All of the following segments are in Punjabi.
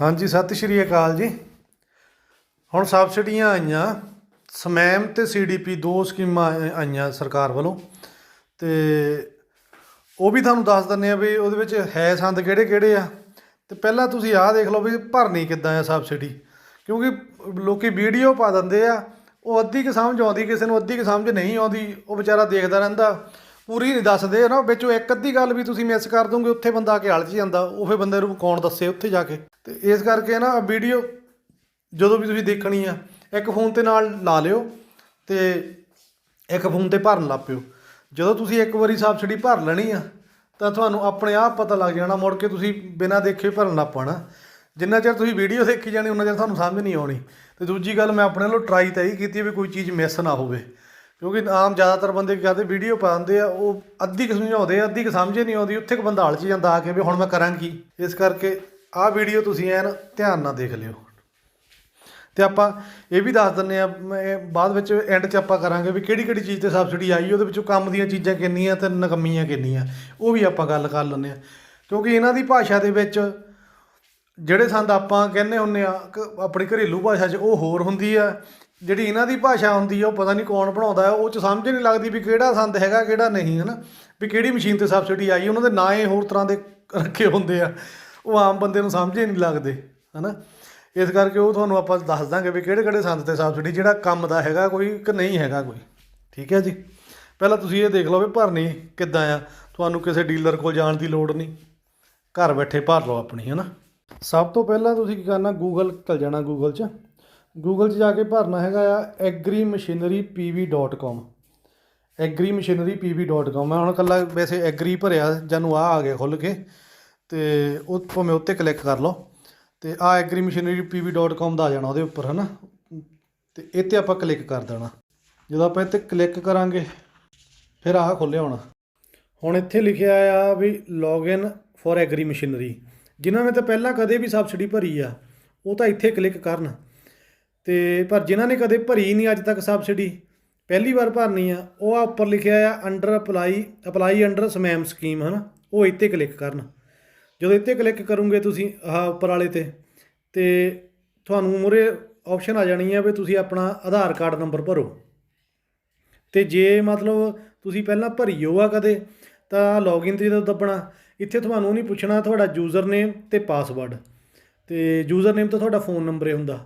ਹਾਂਜੀ, ਸਤਿ ਸ਼੍ਰੀ ਅਕਾਲ ਜੀ। ਹੁਣ ਸਬਸਿਡੀਆਂ ਆਈਆਂ। ਸਮੈਮ ਤੇ ਸੀਡੀਪੀ ਦੋ ਸਕੀਮਾਂ ਆਈਆਂ ਸਰਕਾਰ ਵੱਲੋਂ। ਤੇ ਉਹ ਵੀ ਤੁਹਾਨੂੰ ਦੱਸ ਦਿੰਨੇ ਆ ਵੀ ਉਹਦੇ ਵਿੱਚ ਹੈ ਸੰਦ ਕਿਹੜੇ ਕਿਹੜੇ ਆ। ਤੇ ਪਹਿਲਾਂ ਤੁਸੀਂ ਆਹ ਦੇਖ ਲਓ ਵੀ ਭਰਨੀ ਕਿੱਦਾਂ ਆ ਸਬਸਿਡੀ ਕਿਉਂਕਿ ਲੋਕੀ ਵੀਡੀਓ ਪਾ ਦਿੰਦੇ ਆ, ਉਹ ਅੱਧੀ ਕਿ ਸਮਝ ਆਉਂਦੀ, ਕਿਸੇ ਨੂੰ ਅੱਧੀ ਕਿ ਸਮਝ ਨਹੀਂ ਆਉਂਦੀ, ਉਹ ਵਿਚਾਰਾ ਦੇਖਦਾ ਰਹਿੰਦਾ। ਪੂਰੀ ਨਹੀਂ ਦੱਸਦੇ ਨਾ ਵਿੱਚੋਂ ਇੱਕ ਅੱਧੀ ਗੱਲ ਵੀ ਤੁਸੀਂ ਮਿਸ ਕਰ ਦੋਗੇ, ਉੱਥੇ ਬੰਦਾ ਆ ਕੇ ਅਲਝ ਜਾਂਦਾ, ਉਹ ਫਿਰ ਬੰਦੇ ਨੂੰ ਕੌਣ ਦੱਸੇ ਉੱਥੇ ਜਾ ਕੇ? ਤੇ ਇਸ ਕਰਕੇ ਨਾ ਵੀਡੀਓ ਜਦੋਂ ਵੀ ਤੁਸੀਂ ਦੇਖਣੀ ਆ, ਇੱਕ ਫੋਨ ਤੇ ਨਾਲ ਲਾ ਲਿਓ ਤੇ ਇੱਕ ਫੋਨ ਤੇ ਭਰਨ ਲੱਗ ਪਿਓ। ਜਦੋਂ ਤੁਸੀਂ ਇੱਕ ਵਾਰੀ ਸਬਸਿਡੀ ਭਰ ਲੈਣੀ ਆ, ਤਾਂ ਤੁਹਾਨੂੰ ਆਪਣੇ ਆਪ ਪਤਾ ਲੱਗ ਜਾਣਾ, ਮੁੜ ਕੇ ਤੁਸੀਂ ਬਿਨਾਂ ਦੇਖੇ ਭਰਨ ਲੱਗ ਪੈਣਾ। ਜਿੰਨਾ ਚਿਰ ਤੁਸੀਂ ਵੀਡੀਓ ਦੇਖੀ ਜਾਣੀ ਉਹਨਾਂ ਚਿਰ ਤੁਹਾਨੂੰ ਸਮਝ ਨਹੀਂ ਆਉਣੀ। ਤੇ ਦੂਜੀ ਗੱਲ, ਮੈਂ ਆਪਣੇ ਵੱਲੋਂ ਟਰਾਈ ਤਾਂ ਇਹ ਕੀਤੀ ਵੀ ਕੋਈ ਚੀਜ਼ ਮਿਸ ਨਾ ਹੋਵੇ। ਕਿਉਂਕਿ ਆਮ ਜ਼ਿਆਦਾਤਰ ਬੰਦੇ ਕੀ ਕਰਦੇ, ਵੀਡੀਓ ਪਾਉਂਦੇ ਆ, ਉਹ ਅੱਧੀ ਕੁ ਸਮਝਾਉਂਦੇ ਆ, ਅੱਧੀ ਕੁ ਸਮਝੇ ਨਹੀਂ ਆਉਂਦੀ, ਉੱਥੇ ਕੁ ਬੰਦਾ ਹਲਚ ਜਾਂਦਾ ਆ ਕੇ ਵੀ ਹੁਣ ਮੈਂ ਕਰਾਂ ਕੀ। ਇਸ ਕਰਕੇ ਆਹ ਵੀਡੀਓ ਤੁਸੀਂ ਐਨ ਧਿਆਨ ਨਾਲ ਦੇਖ ਲਿਓ। ਤੇ ਆਪਾਂ ਇਹ ਵੀ ਦੱਸ ਦਿੰਨੇ ਆ ਬਾਅਦ ਵਿੱਚ ਐਂਡ 'ਚ ਆਪਾਂ ਕਰਾਂਗੇ ਵੀ ਕਿਹੜੀ ਕਿਹੜੀ ਚੀਜ਼ ਤੇ ਸਬਸਿਡੀ ਆਈ, ਉਹਦੇ ਵਿੱਚੋਂ ਕੰਮ ਦੀਆਂ ਚੀਜ਼ਾਂ ਕਿੰਨੀਆਂ ਤੇ ਨਕਮੀਆਂ ਕਿੰਨੀਆਂ, ਉਹ ਵੀ ਆਪਾਂ ਗੱਲ ਕਰ ਲੈਂਦੇ ਆ। ਕਿਉਂਕਿ ਇਹਨਾਂ ਦੀ ਭਾਸ਼ਾ ਦੇ ਵਿੱਚ ਜਿਹੜੇ ਸੰਦ ਆਪਾਂ ਕਹਿੰਦੇ ਹੁੰਨੇ ਆ, ਕ- ਆਪਣੀ ਘਰੇਲੂ ਭਾਸ਼ਾ 'ਚ ਉਹ ਹੋਰ ਹੁੰਦੀ ਆ ਜਿਹੜੀ ਇਹਨਾਂ ਦੀ ਭਾਸ਼ਾ ਹੁੰਦੀ ਆ, ਉਹ ਪਤਾ ਨਹੀਂ ਕੌਣ ਬਣਾਉਂਦਾ ਉਹ 'ਚ ਸਮਝ ਨਹੀਂ ਲੱਗਦੀ ਵੀ ਕਿਹੜਾ ਸੰਦ ਹੈਗਾ, ਕਿਹੜਾ ਨਹੀਂ, ਹਨਾ? ਵੀ ਕਿਹੜੀ ਮਸ਼ੀਨ ਤੇ ਸਬਸਿਡੀ ਆਈ, ਉਹਨਾਂ ਦੇ ਨਾਂ ਹੀ ਹੋਰ ਤਰ੍ਹਾਂ ਦੇ ਰੱਖੇ ਹੁੰਦੇ ਆ, ਉਹ ਆਮ ਬੰਦੇ ਨੂੰ ਸਮਝ ਹੀ ਨਹੀਂ ਲੱਗਦੇ, ਹਨਾ? ਇਸ ਕਰਕੇ ਉਹ ਤੁਹਾਨੂੰ ਆਪਾਂ ਦੱਸ ਦਾਂਗੇ ਵੀ ਕਿਹੜੇ ਕਿਹੜੇ ਸੰਦ ਤੇ ਸਬਸਿਡੀ, ਜਿਹੜਾ ਕੰਮ ਦਾ ਹੈਗਾ ਕੋਈ ਕਿ ਨਹੀਂ ਹੈਗਾ ਕੋਈ, ਠੀਕ ਹੈ ਜੀ? ਪਹਿਲਾਂ ਤੁਸੀਂ ਇਹ ਦੇਖ ਲਓ ਵੀ ਭਰਨੀ ਕਿੱਦਾਂ ਆ, ਤੁਹਾਨੂੰ ਕਿਸੇ ਡੀਲਰ ਕੋਲ ਜਾਣ ਦੀ ਲੋੜ ਨਹੀਂ, ਘਰ ਬੈਠੇ ਭਰ ਲਓ ਆਪਣੀ, ਹਨਾ? ਸਭ ਤੋਂ ਪਹਿਲਾਂ ਤੁਸੀਂ ਕੀ ਕਰਨਾ ਗੂਗਲ ਚਲ ਜਾਣਾ ਗੂਗਲ 'ਚ। ਗੂਗਲ 'ਚ ਜਾ ਕੇ ਭਰਨਾ ਹੈਗਾ ਆ agri machinery pv.com agri agrimachinerypv.com agrimachinerypv.com ਮੈਂ ਹੁਣ ਕੱਲਾ ਵੈਸੇ ਐਗਰੀ ਭਰਿਆ, ਜਾਨੂੰ ਆ ਆ ਗਿਆ ਖੁੱਲ ਕੇ। ਤੇ ਉਹ ਭਾਵੇਂ ਉੱਤੇ ਕਲਿੱਕ ਕਰ ਲਓ। ਤੇ ਆ agrimachinerypv.com ਦਾ ਆ ਜਾਣਾ ਉਹਦੇ ਉੱਪਰ, ਹਨਾ? ਤੇ ਇਹ ਤੇ ਆਪਾਂ ਕਲਿੱਕ ਕਰ ਦੇਣਾ। ਜਦੋਂ ਆਪਾਂ ਇੱਥੇ ਕਲਿੱਕ ਕਰਾਂਗੇ, ਫਿਰ ਆਹ ਖੁੱਲਿਆ ਹੋਣਾ। ਹੁਣ ਇੱਥੇ ਲਿਖਿਆ ਆ ਵੀ ਲੌਗਇਨ ਫॉर ਐਗਰੀ ਮਸ਼ੀਨਰੀ ਜਿਨ੍ਹਾਂ ਨੇ ਤਾਂ ਪਹਿਲਾਂ ਕਦੇ ਵੀ ਸਬਸਿਡੀ ਭਰੀ ਆ, ਉਹ ਤਾਂ ਇੱਥੇ ਕਲਿੱਕ ਕਰਨ। ਤੇ ਪਰ ਜਿਨ੍ਹਾਂ ਨੇ ਕਦੇ ਭਰੀ ਨਹੀਂ ਅੱਜ ਤੱਕ ਸਬਸਿਡੀ ਪਹਿਲੀ ਵਾਰ ਭਰਨੀ ਆ, ਉਹ ਆ ਉੱਪਰ ਲਿਖਿਆ ਆ under apply apply under SMAM scheme ਹਨਾ? ਉਹ ਇੱਥੇ ਕਲਿੱਕ ਕਰਨ। ਜਦੋਂ ਇੱਥੇ ਕਲਿੱਕ ਕਰੋਗੇ ਤੁਸੀਂ ਆਹ ਉੱਪਰ ਵਾਲੇ ਤੇ ਤੇ ਤੁਹਾਨੂੰ ਮੁਰੇ ਆਪਸ਼ਨ ਆ ਜਾਣੀ ਆ ਵੀ ਤੁਸੀਂ ਆਪਣਾ ਆਧਾਰ ਕਾਰਡ ਨੰਬਰ ਭਰੋ। ਤੇ ਜੇ ਮਤਲਬ ਤੁਸੀਂ ਪਹਿਲਾਂ ਭਰੀਓ ਆ ਕਦੇ, ਤਾਂ ਲੌਗਇਨ ਤੇ ਜਦੋਂ ਦੱਬਣਾ, ਇੱਥੇ ਤੁਹਾਨੂੰ ਨਹੀਂ ਪੁੱਛਣਾ ਤੁਹਾਡਾ ਯੂਜ਼ਰ ਨੇਮ ਤੇ ਪਾਸਵਰਡ ਤੇ ਯੂਜ਼ਰ ਨੇਮ ਤਾਂ ਤੁਹਾਡਾ ਫੋਨ ਨੰਬਰ ਹੀ ਹੁੰਦਾ।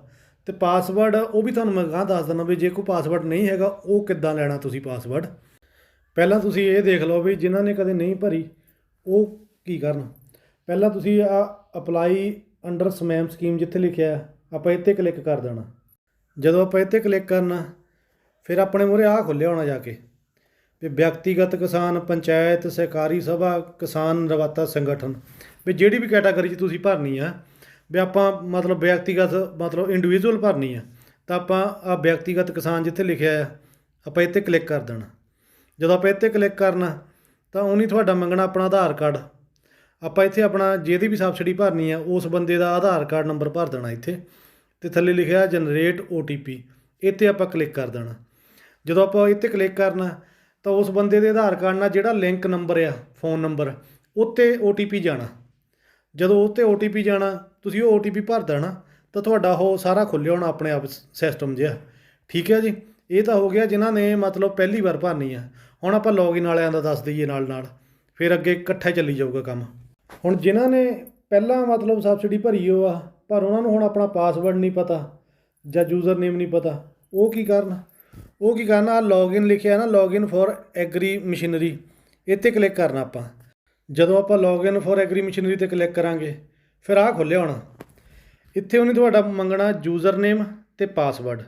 ਤੇ ਪਾਸਵਰਡ ਉਹ ਵੀ ਤੁਹਾਨੂੰ ਮੈਂ ਗਾਂ ਦੱਸ ਦਿੰਦਾ ਵੀ ਜੇ ਕੋਈ ਪਾਸਵਰਡ ਨਹੀਂ ਹੈਗਾ, ਉਹ ਕਿੱਦਾਂ ਲੈਣਾ ਤੁਸੀਂ ਪਾਸਵਰਡ ਪਹਿਲਾਂ ਤੁਸੀਂ ਇਹ ਦੇਖ ਲਓ ਵੀ ਜਿਨ੍ਹਾਂ ਨੇ ਕਦੇ ਨਹੀਂ ਭਰੀ, ਉਹ ਕੀ ਕਰਨ? ਪਹਿਲਾਂ ਤੁਸੀਂ ਆ ਅਪਲਾਈ ਅੰਡਰ ਸਮੈਮ ਸਕੀਮ ਜਿੱਥੇ ਲਿਖਿਆ ਆਪਾਂ ਇੱਥੇ ਕਲਿੱਕ ਕਰ ਦੇਣਾ। ਜਦੋਂ ਆਪਾਂ ਇੱਥੇ ਕਲਿੱਕ ਕਰਨਾ, ਫਿਰ ਆਪਣੇ ਮੂਹਰੇ ਆਹ ਖੁੱਲਿਆ ਹੋਣਾ ਜਾ ਕੇ ਵੀ ਵਿਅਕਤੀਗਤ ਕਿਸਾਨ, ਪੰਚਾਇਤ, ਸਹਿਕਾਰੀ ਸਭਾ, ਕਿਸਾਨ ਰਵਾਤਾ ਸੰਗਠਨ, ਵੀ ਜਿਹੜੀ ਵੀ ਕੈਟਾਗਰੀ 'ਚ ਤੁਸੀਂ ਭਰਨੀ ਆ ਵੀ ਆਪਾਂ ਮਤਲਬ ਵਿਅਕਤੀਗਤ ਮਤਲਬ ਇੰਡੀਵਿਜੂਅਲ ਭਰਨੀ ਆ, ਤਾਂ ਆਪਾਂ ਆ ਵਿਅਕਤੀਗਤ ਕਿਸਾਨ ਜਿੱਥੇ ਲਿਖਿਆ ਆ, ਆਪਾਂ ਇੱਥੇ ਕਲਿੱਕ ਕਰ ਦੇਣਾ। ਜਦੋਂ ਆਪਾਂ ਇੱਥੇ ਕਲਿੱਕ ਕਰਨਾ, ਤਾਂ ਉਹਨੀ ਤੁਹਾਡਾ ਮੰਗਣਾ ਆਪਣਾ ਆਧਾਰ ਕਾਰਡ। ਆਪਾਂ ਇੱਥੇ ਆਪਣਾ ਜਿਹਦੀ ਵੀ ਸਬਸਿਡੀ ਭਰਨੀ ਆ, ਉਸ ਬੰਦੇ ਦਾ ਆਧਾਰ ਕਾਰਡ ਨੰਬਰ ਭਰ ਦੇਣਾ ਇੱਥੇ, ਤੇ ਥੱਲੇ ਲਿਖਿਆ ਜਨਰੇਟ OTP ਇੱਥੇ ਆਪਾਂ ਕਲਿੱਕ ਕਰ ਦੇਣਾ। ਜਦੋਂ ਆਪਾਂ ਇੱਥੇ ਕਲਿੱਕ ਕਰਨਾ, ਤਾਂ ਉਸ ਬੰਦੇ ਦੇ ਆਧਾਰ ਕਾਰਡ ਨਾਲ ਜਿਹੜਾ ਲਿੰਕ ਨੰਬਰ ਆ ਫੋਨ ਨੰਬਰ ਉੱਤੇ OTP ਜਾਣਾ। ਜਦੋਂ ਉੱਤੇ OTP ਜਾਣਾ ਤੁਸੀਂ ਉਹ OTP ਭਰ ਦੇਣਾ, ਤਾਂ ਤੁਹਾਡਾ ਉਹ ਸਾਰਾ ਖੁੱਲਿਆ ਹੋਣਾ ਆਪਣੇ ਆਪ ਸਿਸਟਮ ਜਿਹਾ। ਠੀਕ ਹੈ ਜੀ? ਇਹ ਤਾਂ ਹੋ ਗਿਆ ਜਿਨ੍ਹਾਂ ਨੇ ਮਤਲਬ ਪਹਿਲੀ ਵਾਰ ਭਰਨੀ ਆ। ਹੁਣ ਆਪਾਂ ਲੌਗਇਨ ਵਾਲਿਆਂ ਦਾ ਦੱਸ ਦਈਏ ਨਾਲ ਨਾਲ। ਫਿਰ ਅੱਗੇ ਇਕੱਠਾ ਚੱਲੀ ਜਾਊਗਾ ਕੰਮ। ਹੁਣ ਜਿਨ੍ਹਾਂ ਨੇ ਪਹਿਲਾਂ ਮਤਲਬ ਸਬਸਿਡੀ ਭਰੀ ਹੋ ਆ, ਪਰ ਉਹਨਾਂ ਨੂੰ ਹੁਣ ਆਪਣਾ ਪਾਸਵਰਡ ਨਹੀਂ ਪਤਾ, ਜਾਂ ਯੂਜ਼ਰ ਨੇਮ ਨਹੀਂ ਪਤਾ, ਉਹ ਕੀ ਕਰਨ? ਉਹ ਕੀ ਕਰਨਾ? ਲੌਗਇਨ ਲਿਖਿਆ ਨਾ ਲੌਗਇਨ ਫॉर ਐਗਰੀ ਮਸ਼ੀਨਰੀ ਇੱਥੇ ਕਲਿੱਕ ਕਰਨਾ ਆਪਾਂ। ਜਦੋਂ ਆਪਾਂ ਲੌਗਇਨ ਫॉर ਐਗਰੀ ਮਸ਼ੀਨਰੀ ਤੇ ਕਲਿੱਕ ਕਰਾਂਗੇ ਫਿਰ ਆਹ ਖੁੱਲਿਆ ਹੋਣਾ। ਇੱਥੇ ਉਹਨੇ ਤੁਹਾਡਾ ਮੰਗਣਾ ਯੂਜ਼ਰ ਨੇਮ ਤੇ ਪਾਸਵਰਡ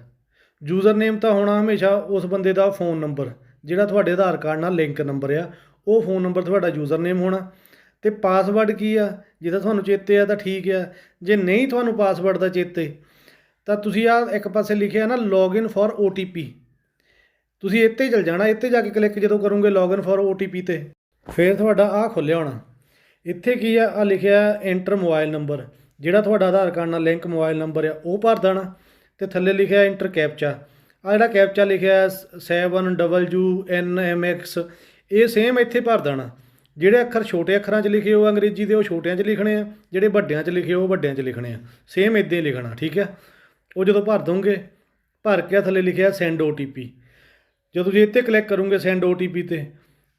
ਯੂਜ਼ਰ ਨੇਮ ਤਾਂ ਹੋਣਾ ਹਮੇਸ਼ਾ ਉਸ ਬੰਦੇ ਦਾ ਫੋਨ ਨੰਬਰ ਜਿਹੜਾ ਤੁਹਾਡੇ ਆਧਾਰ ਕਾਰਡ ਨਾਲ ਲਿੰਕ ਨੰਬਰ ਆ, ਉਹ ਫੋਨ ਨੰਬਰ ਤੁਹਾਡਾ ਯੂਜ਼ਰ ਨੇਮ ਹੋਣਾ। ਤੇ ਪਾਸਵਰਡ ਕੀ ਆ? ਜੇ ਤਾਂ ਤੁਹਾਨੂੰ ਚੇਤੇ ਆ ਤਾਂ ਠੀਕ ਆ। ਜੇ ਨਹੀਂ ਤੁਹਾਨੂੰ ਪਾਸਵਰਡ ਦਾ ਚੇਤੇ, ਤਾਂ ਤੁਸੀਂ ਆ ਇੱਕ ਪਾਸੇ ਲਿਖਿਆ ਨਾ ਲੌਗਇਨ ਫॉर OTP ਤੁਸੀਂ ਇੱਥੇ ਚਲ ਜਾਣਾ, ਇੱਥੇ ਜਾ ਕੇ ਕਲਿੱਕ ਜਦੋਂ ਕਰੋਗੇ ਲੌਗਇਨ ਫॉर OTP ਤੇ। ਫਿਰ ਤੁਹਾਡਾ ਆ ਖੁੱਲਿਆ ਹੋਣਾ। ਇੱਥੇ ਕੀ ਆ? ਆ ਲਿਖਿਆ ਐਂਟਰ ਮੋਬਾਈਲ ਨੰਬਰ ਜਿਹੜਾ ਤੁਹਾਡਾ ਆਧਾਰ ਕਾਰਡ ਨਾਲ ਲਿੰਕ ਮੋਬਾਈਲ ਨੰਬਰ ਆ, ਉਹ ਭਰ ਦੇਣਾ। ਤੇ ਥੱਲੇ ਲਿਖਿਆ ਐਂਟਰ ਕੈਪਚਾ ਆ ਜਿਹੜਾ ਕੈਪਚਾ ਲਿਖਿਆ 7WNMX ਇਹ ਸੇਮ ਇੱਥੇ ਭਰ ਦੇਣਾ। ਜਿਹੜੇ ਅੱਖਰ ਛੋਟੇ ਅੱਖਰਾਂ 'ਚ ਲਿਖੇ ਹੋ ਅੰਗਰੇਜ਼ੀ ਦੇ, ਉਹ ਛੋਟਿਆਂ 'ਚ ਲਿਖਣੇ ਆ। ਜਿਹੜੇ ਵੱਡਿਆਂ 'ਚ ਲਿਖੇ, ਉਹ ਵੱਡਿਆਂ 'ਚ ਲਿਖਣੇ ਆ। ਸੇਮ ਇਦਾਂ ਹੀ ਲਿਖਣਾ, ਠੀਕ ਹੈ ਉਹ ਜਦੋਂ ਭਰ ਦੋਗੇ, ਭਰ ਕੇ ਥੱਲੇ ਲਿਖਿਆ ਸੈਂਡ OTP ਜਦੋਂ ਤੁਸੀਂ ਇੱਥੇ ਕਲਿੱਕ ਕਰੋਗੇ ਸੈਂਡ OTP ਤੇ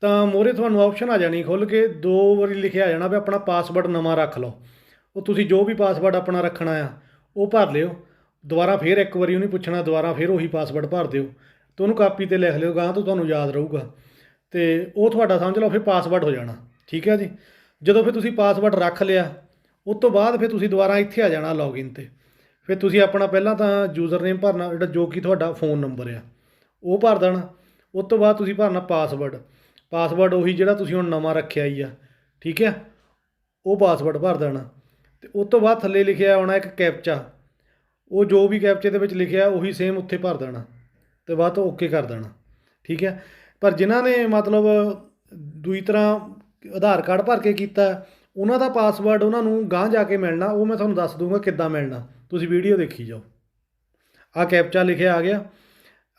ਤਾਂ ਮੋਰੇ ਤੁਹਾਨੂੰ ਆਪਸ਼ਨ ਆ ਜਾਣੀ ਖੁੱਲ ਕੇ, ਦੋ ਵਾਰੀ ਲਿਖਿਆ ਆ ਜਾਣਾ ਵੀ ਆਪਣਾ ਪਾਸਵਰਡ ਨਵਾਂ ਰੱਖ ਲਓ। ਉਹ ਤੁਸੀਂ ਜੋ ਵੀ ਪਾਸਵਰਡ ਆਪਣਾ ਰੱਖਣਾ ਆ, ਉਹ ਭਰ ਲਿਓ। ਦੁਬਾਰਾ ਫੇਰ ਇੱਕ ਵਾਰੀ ਉਹਨੇ ਪੁੱਛਣਾ, ਦੁਬਾਰਾ ਫੇਰ ਉਹੀ ਪਾਸਵਰਡ ਭਰ ਦਿਓ। ਤੇ ਉਹਨੂੰ ਕਾਪੀ ਤੇ ਲਿਖ ਲਿਓ ਗਾਂ ਤੋਂ ਤੁਹਾਨੂੰ ਯਾਦ ਰਹੂਗਾ। ਤੇ ਉਹ ਤੁਹਾਡਾ ਸਮਝ ਲਓ, ਫਿਰ ਪਾਸਵਰਡ ਹੋ ਜਾਣਾ। ਠੀਕ ਹੈ ਜੀ? ਜਦੋਂ ਫਿਰ ਤੁਸੀਂ ਪਾਸਵਰਡ ਰੱਖ ਲਿਆ, ਉਸ ਤੋਂ ਬਾਅਦ ਫਿਰ ਤੁਸੀਂ ਦੁਬਾਰਾ ਇੱਥੇ ਆ ਜਾਣਾ ਲੌਗਇਨ ਤੇ। ਫਿਰ ਤੁਸੀਂ ਆਪਣਾ ਪਹਿਲਾਂ ਤਾਂ ਯੂਜ਼ਰ ਨੇਮ ਭਰਨਾ, ਜਿਹੜਾ ਜੋ ਕਿ ਤੁਹਾਡਾ ਫੋਨ ਨੰਬਰ ਆ, ਉਹ ਭਰ ਦੇਣਾ। ਉਸ ਤੋਂ ਬਾਅਦ ਤੁਸੀਂ ਭਰਨਾ ਪਾਸਵਰਡ ਪਾਸਵਰਡ ਉਹੀ ਜਿਹੜਾ ਤੁਸੀਂ ਹੁਣ ਨਵਾਂ ਰੱਖਿਆ ਹੀ ਆ, ਠੀਕ ਹੈ ਉਹ ਪਾਸਵਰਡ ਭਰ ਦੇਣਾ। ਤੇ ਉਸ ਤੋਂ ਬਾਅਦ ਥੱਲੇ ਲਿਖਿਆ ਆਉਣਾ ਇੱਕ ਕੈਪਚਾ। ਉਹ ਜੋ ਵੀ ਕੈਪਚੇ ਦੇ ਵਿੱਚ ਲਿਖਿਆ, ਉਹੀ ਸੇਮ ਉੱਥੇ ਭਰ ਦੇਣਾ। ਤੇ ਬਾਅਦ ਤੋਂ ਓਕੇ ਕਰ ਦੇਣਾ, ਠੀਕ ਹੈ ਪਰ ਜਿਨ੍ਹਾਂ ਨੇ ਮਤਲਬ ਦੂਈ ਤਰ੍ਹਾਂ ਆਧਾਰ ਕਾਰਡ ਭਰ ਕੇ ਕੀਤਾ, ਉਹਨਾਂ ਦਾ ਪਾਸਵਰਡ ਉਹਨਾਂ ਨੂੰ ਗਾਂਹ ਜਾ ਕੇ ਮਿਲਣਾ, ਉਹ ਮੈਂ ਤੁਹਾਨੂੰ ਦੱਸ ਦੂੰਗਾ ਕਿੱਦਾਂ ਮਿਲਣਾ। ਤੁਸੀਂ ਵੀਡੀਓ ਦੇਖੀ ਜਾਓ। ਆ ਕੈਪਚਾ ਲਿਖਿਆ ਆ ਗਿਆ।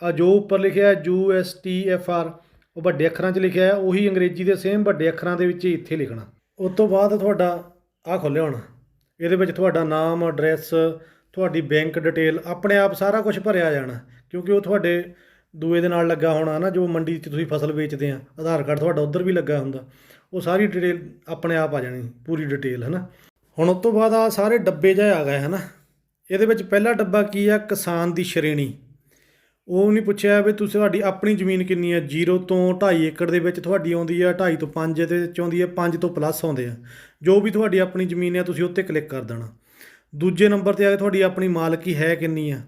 ਆ ਜੋ ਉੱਪਰ ਲਿਖਿਆ, U S T F R. ਉਹ ਵੱਡੇ ਅੱਖਰਾਂ 'ਚ ਲਿਖਿਆ ਹੈ ਉਹੀ ਅੰਗਰੇਜ਼ੀ ਦੇ ਸੇਮ ਵੱਡੇ ਅੱਖਰਾਂ ਦੇ ਵਿੱਚ ਹੀ ਇੱਥੇ ਲਿਖਣਾ। ਉਸ ਤੋਂ ਬਾਅਦ ਤੁਹਾਡਾ ਆ ਖੁੱਲਿਆ ਹੋਣਾ। ਇਹਦੇ ਵਿੱਚ ਤੁਹਾਡਾ ਨਾਮ ਐਡਰੈਸ ਤੁਹਾਡੀ ਬੈਂਕ ਡਿਟੇਲ ਆਪਣੇ ਆਪ ਸਾਰਾ ਕੁਝ ਭਰਿਆ ਜਾਣਾ, ਕਿਉਂਕਿ ਉਹ ਤੁਹਾਡੇ ਦੂਏ ਦੇ ਨਾਲ ਲੱਗਾ ਹੋਣਾ ਨਾ, ਜੋ ਮੰਡੀ 'ਚ ਤੁਸੀਂ ਫਸਲ ਵੇਚਦੇ ਆ, ਆਧਾਰ ਕਾਰਡ ਤੁਹਾਡਾ ਉੱਧਰ ਵੀ ਲੱਗਾ ਹੁੰਦਾ, ਉਹ ਸਾਰੀ ਡਿਟੇਲ ਆਪਣੇ ਆਪ ਆ ਜਾਣੀ, ਪੂਰੀ ਡਿਟੇਲ ਹੈ ਨਾ ਹੁਣ ਉਸ ਤੋਂ ਬਾਅਦ ਆ ਸਾਰੇ ਡੱਬੇ ਜਿਹੇ ਆ ਗਏ ਹੈ ਨਾ ਇਹਦੇ ਵਿੱਚ ਪਹਿਲਾ ਡੱਬਾ ਕੀ ਆ? ਕਿਸਾਨ ਦੀ ਸ਼੍ਰੇਣੀ। ਉਹ ਨਹੀਂ ਪੁੱਛਿਆ ਵੀ ਤੁਸੀਂ ਤੁਹਾਡੀ ਆਪਣੀ ਜ਼ਮੀਨ ਕਿੰਨੀ ਹੈ? 0 ਤੋਂ 2.5 ਏਕੜ ਦੇ ਵਿੱਚ ਤੁਹਾਡੀ ਆਉਂਦੀ ਆ 2.5 ਤੋਂ 5 ਦੇ ਵਿੱਚ ਆਉਂਦੀ ਹੈ 5 ਤੋਂ ਪਲੱਸ ਆਉਂਦੇ ਆ। ਜੋ ਵੀ ਤੁਹਾਡੀ ਆਪਣੀ ਜ਼ਮੀਨ ਹੈ, ਤੁਸੀਂ ਉੱਤੇ ਕਲਿੱਕ ਕਰ ਦੇਣਾ। ਦੂਜੇ ਨੰਬਰ ਤੇ ਆ ਕੇ ਤੁਹਾਡੀ ਆਪਣੀ ਮਾਲਕੀ ਹੈ ਕਿੰਨੀ ਆ?